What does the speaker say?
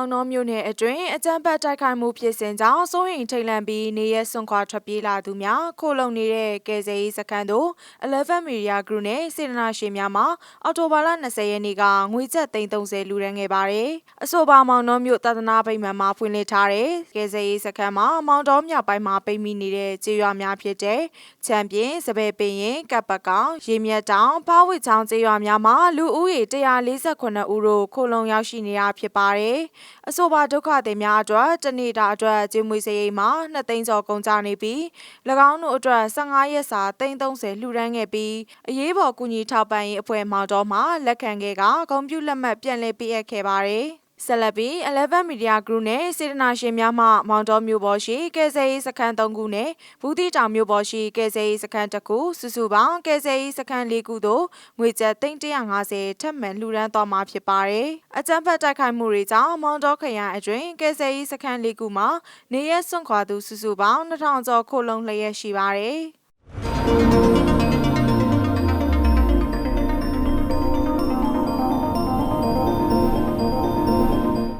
င်နှောမြို့နယ်အတွင်းအကြမ်းဖက်တိုက်ခိုက်မှုဖြစ်စဉ်ကြောင့်စိုးရိမ်ထိတ်လန့်ပြီးနေရက်စွန့်ခွာထွက်ပြေးလာသူများခိုလုံနေတဲ့ကယ်ဆယ်ရေးစခန်းသို့11 Media Group နဲ့စေတနာရှင်များမှအော်တိုဘာလ20ရက်နေ့ကငွေကျပ်330လူရန်ခဲ့ပါတယ်။အဆိုပါမောင်နှောမြို့သာသနာ့ဗိမာန်မှာဖွင့်လှစ်ထားတဲ့ကယ်ဆယ်ရေးစခန်းမှာမောင်တော်မြောက်ပိုင်းမှာပိတ်မိနေတဲ့ကျေးရွာများဖြစ်တဲ့ချမ်ပြင်းစပယ်ပင်ရင်ကပ်ပကောင်ရေမြတ်တောင်ဖားဝစ်ချောင်းကျေးရွာများမှာလူဦးရေ148ဦးတို့ခိုလုံရောက်ရှိနေတာဖြစ်ပါတယ်။အဆိုပါဒုက္ခသည်များအတွက်တနေ့တာအတွက်ကျေးမွေးစရိတ်မှာ2သိန်းကျော်ကုန်ကျနေပြီး၎င်းတို့အတွက်15ရက်စာ330လှူဒန်းခဲ့ပြီးအရေးပေါ်ကူညီထောက်ပံ့ရေးအဖွဲ့မောင်တော်မှလက်ခံခဲ့ကဂုံပြူလက်မှတ်ပြန်လည်ပေးအပ်ခဲ့ပါတယ်။ ဆက်လက်ပြီး11 Media Group နဲ့စေတနာရှင်များမှမောင်တော်မျိုးပေါ်ရှိကယ်ဆယ်ရေးစခန်း3ခုနဲ့ဘူးတီတောင်မျိုးပေါ်ရှိကယ်ဆယ်ရေးစခန်း1ခုစုစုပေါင်းကယ်ဆယ်ရေးစခန်း4ခုသို့ငွေကျပ်350ထပ်မံလှူဒန်းသွားမှာဖြစ်ပါတယ်။အကြမ်းဖက်တိုက်ခိုက်မှုတွေကြောင့်မောင်တော်ခရိုင်အတွင်းကယ်ဆယ်ရေးစခန်း4ခုမှာနေရက်စွန့်ခွာသူစုစုပေါင်း2000ကျော်ခိုလုံလျက်ရှိပါတယ်။